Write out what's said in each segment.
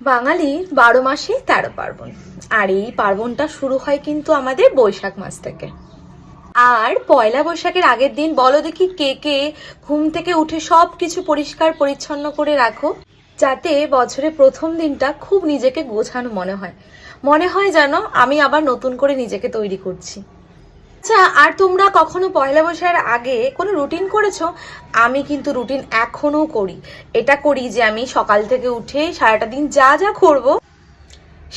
বাঙালির বারো মাসে তেরো পার্বণ। আর এই পার্বণটা শুরু হয় কিন্তু আমাদের বৈশাখ মাস থেকে। আর পয়লা বৈশাখের আগের দিন বলো দেখি কে কে ঘুম থেকে উঠে সব কিছু পরিষ্কার পরিচ্ছন্ন করে রাখো, যাতে বছরের প্রথম দিনটা খুব নিজেকে গোছানো মনে হয়। মনে হয় যেন আমি আবার নতুন করে নিজেকে তৈরি করছি। আচ্ছা আর তোমরা কখনো পয়লা বৈশাখের আগে কোনো রুটিন করেছ? আমি কিন্তু রুটিন এখনও করি। এটা করি যে আমি সকাল থেকে উঠে সারাটা দিন যা যা করব,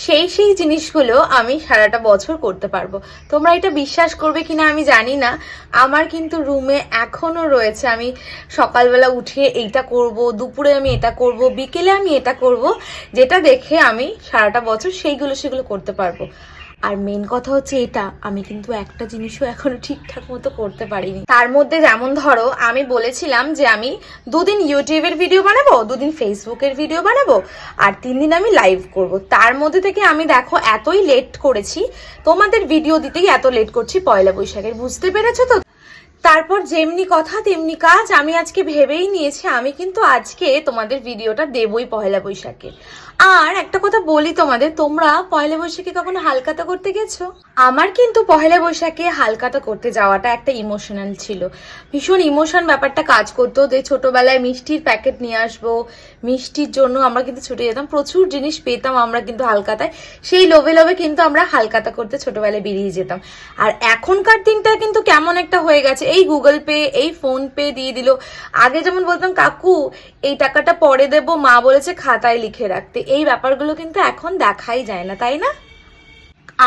সেই সেই জিনিসগুলো আমি সারাটা বছর করতে পারব। তোমরা এটা বিশ্বাস করবে কিনা আমি জানি না। আমার কিন্তু রুমে এখনও রয়েছে, আমি সকালবেলা উঠে এইটা করব, দুপুরে আমি এটা করব, বিকেলে আমি এটা করব, যেটা দেখে আমি সারাটা বছর সেইগুলো সেগুলো করতে পারব। আর মেন কথা হচ্ছে এটা, আমি কিন্তু একটা জিনিসও এখনও ঠিকঠাক মতো করতে পারিনি। তার মধ্যে যেমন ধরো, আমি বলেছিলাম যে আমি দুদিন ইউটিউবের ভিডিও বানাবো, দুদিন ফেসবুকের ভিডিও বানাবো, আর তিন দিন আমি লাইভ করব। তার মধ্যে থেকে আমি দেখো এতই লেট করেছি, তোমাদের ভিডিও দিতেই এত লেট করছি পয়লা বৈশাখের, বুঝতে পেরেছ তো? তারপর যেমনি কথা, তেমনি কাজ, আমি আজকে ভেবেই নিয়েছি আমি কিন্তু আজকে তোমাদের ভিডিওটা দেবই পয়লা বৈশাখে। আর একটা কথা বলি তোমাদের, তোমরা পয়লা বৈশাখে কখনো হালকাতা করতে গেছো? আমার কিন্তু পয়লা বৈশাখে হালকাতা করতে যাওয়াটা একটা ইমোশনাল ছিল। ভীষণ ইমোশন ব্যাপারটা কাজ করতো যে ছোটবেলায় মিষ্টির প্যাকেট নিয়ে আসব, মিষ্টির জন্য আমরা কিন্তু ছুটে যেতাম, প্রচুর জিনিস পেতাম আমরা কিন্তু হালকাতায়। সেই লোভে লোভে কিন্তু আমরা হালকাতা করতে ছোটবেলায় বেরিয়ে যেতাম। আর এখনকার দিনটা কিন্তু কেমন একটা হয়ে গেছে, এই গুগল পে এই ফোন পে দিয়ে দিল। আগে যেমন বলতাম, কাকু, এই টাকাটা পরে দেব, মা বলেছে খাতায় লিখে রাখতে। এই ব্যাপারগুলো কিন্তু এখন দেখাই যায় না, তাই না?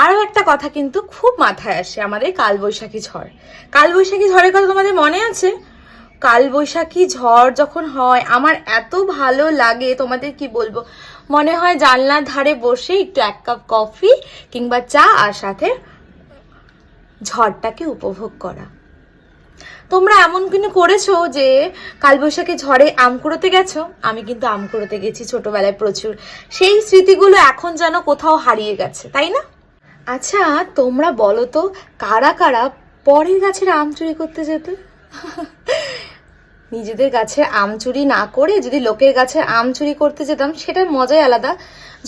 আরও একটা কথা কিন্তু খুব মাথায় আসে আমাদের কালবৈশাখী ঝড়। কালবৈশাখী ঝড়ের কথা তোমাদের মনে আছে? কালবৈশাখী ঝড় যখন হয়, আমার এত ভালো লাগে, তোমাদের কি বলব? মনে হয় জানলার ধারে বসে একটু এক কাপ কফি কিংবা চা আর সাথে ঝড়টাকে উপভোগ করা। তোমরা এমন কিন্তু করেছ যে কালবৈশাখী ঝড়ে আম কুড়োতে গেছো? আমি কিন্তু আম কুড়োতে গেছি ছোটবেলায় প্রচুর। সেই স্মৃতিগুলো এখন যেন কোথাও হারিয়ে গেছে, তাই না? আচ্ছা তোমরা বলো তো, কারা কারা পরের গাছের আম চুরি করতে যেত? নিজেদের গাছে আম চুরি না করে যদি লোকের গাছে আম চুরি করতে যেতাম, সেটার মজাই আলাদা।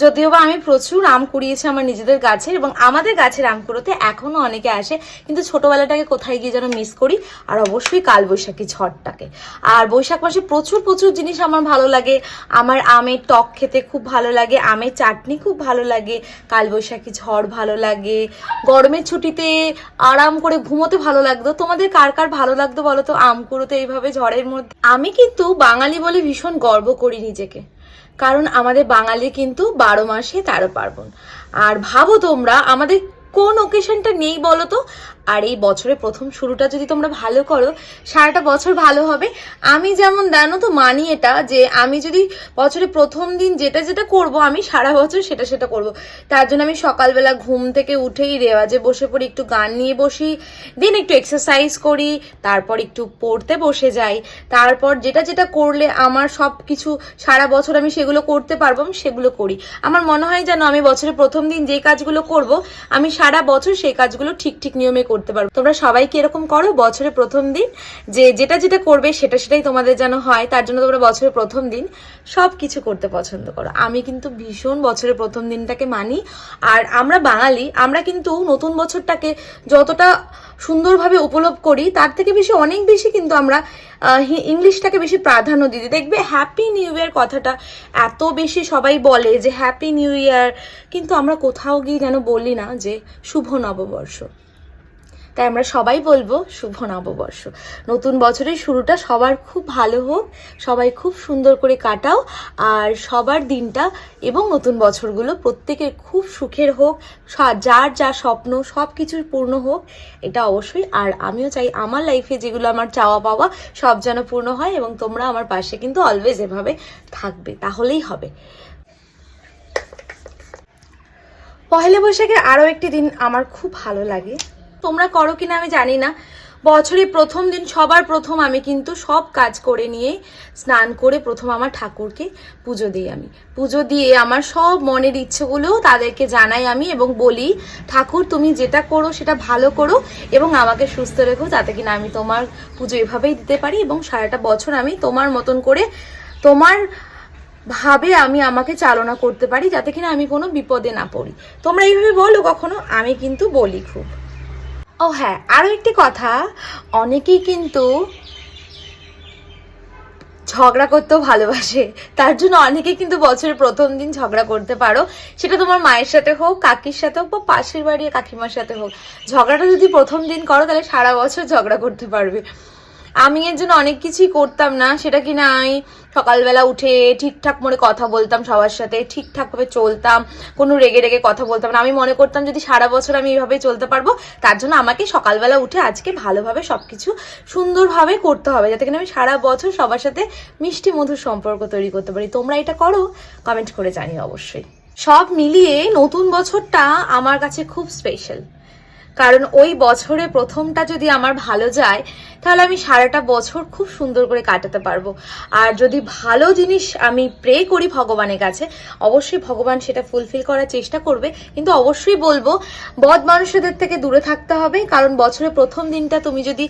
যদিও বা আমি প্রচুর আম কুড়িয়েছি আমার নিজেদের গাছে এবং আমাদের গাছের আম কুড়োতে এখনও অনেকে আসে, কিন্তু ছোটবেলাটাকে কোথায় গিয়ে যেন মিস করি, আর অবশ্যই কালবৈশাখী ঝড়টাকে। আর বৈশাখ মাসে প্রচুর প্রচুর জিনিস আমার ভালো লাগে। আমার আমের টক খেতে খুব ভালো লাগে, আমের চাটনি খুব ভালো লাগে, কালবৈশাখী ঝড় ভালো লাগে, গরমের ছুটিতে আরাম করে ঘুমোতে ভালো লাগতো। তোমাদের কার কার ভালো লাগতো বলো তো? আম কুড়োতে এইভাবে ঝড়ের মধ্যে আমি কিন্তু বাঙালি বলে ভীষণ গর্ব করি নিজেকে। কারণ আমাদের বাঙালি কিন্তু বারো মাসে তেরো পার্বণ। আর ভাবো তোমরা, আমাদের কোন ওকেশনটা নেই বলো তো আর এই বছরের প্রথম শুরুটা যদি তোমরা ভালো করো, সারাটা বছর ভালো হবে। আমি যেমন, জানো তো, মানি এটা যে আমি যদি বছরের প্রথম দিন যেটা যেটা করব, আমি সারা বছর সেটা সেটা করব। তার জন্য আমি সকালবেলা ঘুম থেকে উঠেই রেওয়াজে বসে পড়ি, একটু গান নিয়ে বসি, দিন একটু এক্সারসাইজ করি, তারপর একটু পড়তে বসে যাই। তারপর যেটা যেটা করলে আমার সব কিছু, সারা বছর আমি সেগুলো করতে পারব, আমি সেগুলো করি। আমার মনে হয় যেন আমি বছরের প্রথম দিন যে কাজগুলো করব, আমি সারা বছর সেই কাজগুলো ঠিক ঠিক নিয়মে করতে পারব। তোমরা সবাই কি এরকম করো, বছরের প্রথম দিন, যে যেটা যেটা করবে সেটা সেটাই তোমাদের যেন হয়, তার জন্য তোমরা বছরের প্রথম দিন সব কিছু করতে পছন্দ করো। আমি কিন্তু ভীষণ বছরের প্রথম দিনটাকে মানি, আর আমরা বাঙালি, আমরা কিন্তু নতুন বছরটাকে যতটা সুন্দরভাবে উপলব্ধ করি, তার থেকে বেশি, অনেক বেশি কিন্তু আমরা ইংলিশটাকে বেশি প্রাধান্য দিই। দেখবে হ্যাপি নিউ ইয়ার কথাটা এত বেশি সবাই বলে যে হ্যাপি নিউ ইয়ার কিন্তু আমরা কোথাও গিয়ে যেন বলি না যে শুভ নববর্ষ। তাই আমরা সবাই বলব শুভ নববর্ষ। নতুন বছরের শুরুটা সবার খুব ভালো হোক, সবাই খুব সুন্দর করে কাটাও, আর সবার দিনটা এবং নতুন বছরগুলো প্রত্যেকের খুব সুখের হোক যার যা স্বপ্ন সব কিছুর পূর্ণ হোক, এটা অবশ্যই। আর আমিও চাই আমার লাইফে যেগুলো আমার চাওয়া পাওয়া সব যেন পূর্ণ হয় এবং তোমরা আমার পাশে কিন্তু অলওয়েজ এভাবে থাকবে, তাহলেই হবে। পহেলা বৈশাখের আরও একটি দিন আমার খুব ভালো লাগে। তোমরা করো কিনা আমি জানি না। বছরের প্রথম দিন, সবার প্রথম আমি কিন্তু সব কাজ করে নিয়ে স্নান করে প্রথম আমার ঠাকুরকে পুজো দিই আমি। পুজো দিয়ে আমার সব মনের ইচ্ছেগুলো তাদেরকে জানাই আমি এবং বলি, ঠাকুর, তুমি যেটা করো সেটা ভালো করো এবং আমাকে সুস্থ রেখো যাতে কিনা আমি তোমার পুজো এভাবেই দিতে পারি এবং সারাটা বছর আমি তোমার মতন করে তোমার ভাবে আমি আমাকে চালনা করতে পারি যাতে কিনা আমি কোনো বিপদে না পড়ি। তোমরা এইভাবে বলো কখনো? আমি কিন্তু বলি খুব। ও হ্যাঁ আরও একটি কথা। অনেকেই কিন্তু ঝগড়া করতেও ভালোবাসে। তার জন্য অনেকে কিন্তু বছরের প্রথম দিন ঝগড়া করতে পারো। সেটা তোমার মায়ের সাথে হোক, কাকির সাথে হোক বা পাশের বাড়ির কাকিমার সাথে হোক। ঝগড়াটা যদি প্রথম দিন করো, তাহলে সারা বছর ঝগড়া করতে পারবে। আমি এর জন্য অনেক কিছুই করতাম না। সেটা কিনা আমি সকালবেলা উঠে ঠিকঠাক মনে কথা বলতাম সবার সাথে ঠিকঠাকভাবে চলতাম, কোনো রেগে রেগে কথা বলতাম না। আমি মনে করতাম যদি সারা বছর আমি এইভাবে চলতে পারব, তার জন্য আমাকে সকালবেলা উঠে আজকে ভালোভাবে সব কিছু সুন্দরভাবে করতে হবে, যাতে কিনা আমি সারা বছর সবার সাথে মিষ্টি মধুর সম্পর্ক তৈরি করতে পারি। তোমরা এটা করো কমেন্ট করে জানিও অবশ্যই। সব মিলিয়ে নতুন বছরটা আমার কাছে খুব স্পেশাল কারণ ওই বছরে প্রথমটা যদি আমার ভালো যায় তাহলে আমি সারাটা বছর খুব সুন্দর করে কাটাতে পারব। আর যদি ভালো জিনিস আমি প্রে করি ভগবানের কাছে, অবশ্যই ভগবান সেটা ফুলফিল করার চেষ্টা করবে। কিন্তু অবশ্যই বলব, বদ মানুষদের থেকে দূরে থাকতে হবে, কারণ বছরের প্রথম দিনটা তুমি যদি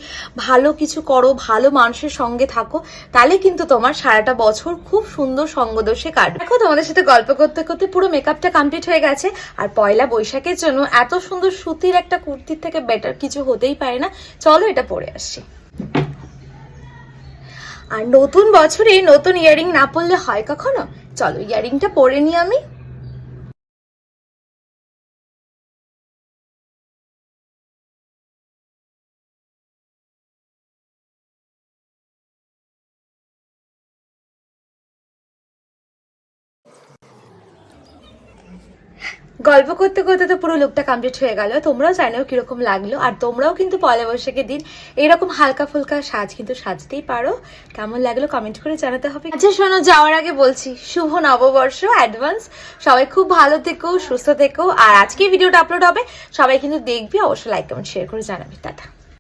ভালো কিছু করো, ভালো মানুষের সঙ্গে থাকো, তাহলে কিন্তু তোমার সারাটা বছর খুব সুন্দর সঙ্গদোষে কাটবে। দেখো, তোমাদের সাথে গল্প করতে করতে পুরো মেকআপটা কমপ্লিট হয়ে গেছে। আর পয়লা বৈশাখের জন্য এত সুন্দর সুতির একটা কুর্তির থেকে বেটার কিছু হতেই পারে না। চলো এটা পরে আসছি। আর নতুন বছরে নতুন ইয়ারিং না পরলে হয় কখনো? চলো ইয়ারিংটা পরে নি আমি। গল্প করতে করতে তো পুরো লুকটা কমপ্লিট হয়ে গেল। তোমরাও জানো কীরকম লাগল, আর তোমরাও কিন্তু পয়লা বৈশাখের দিন এরকম হালকা ফুলকা সাজ কিন্তু সাজতেই পারো। কেমন লাগল কমেন্ট করে জানাতে হবে। আচ্ছা শোনো, যাওয়ার আগে বলছি, শুভ নববর্ষ অ্যাডভান্স সবাই খুব ভালো থেকো, সুস্থ থেকো, আর আজকে ভিডিওটা আপলোড হবে। সবাই কিন্তু দেখবি, অবশ্যই লাইক কমেন্ট শেয়ার করে জানাবি। টাটা।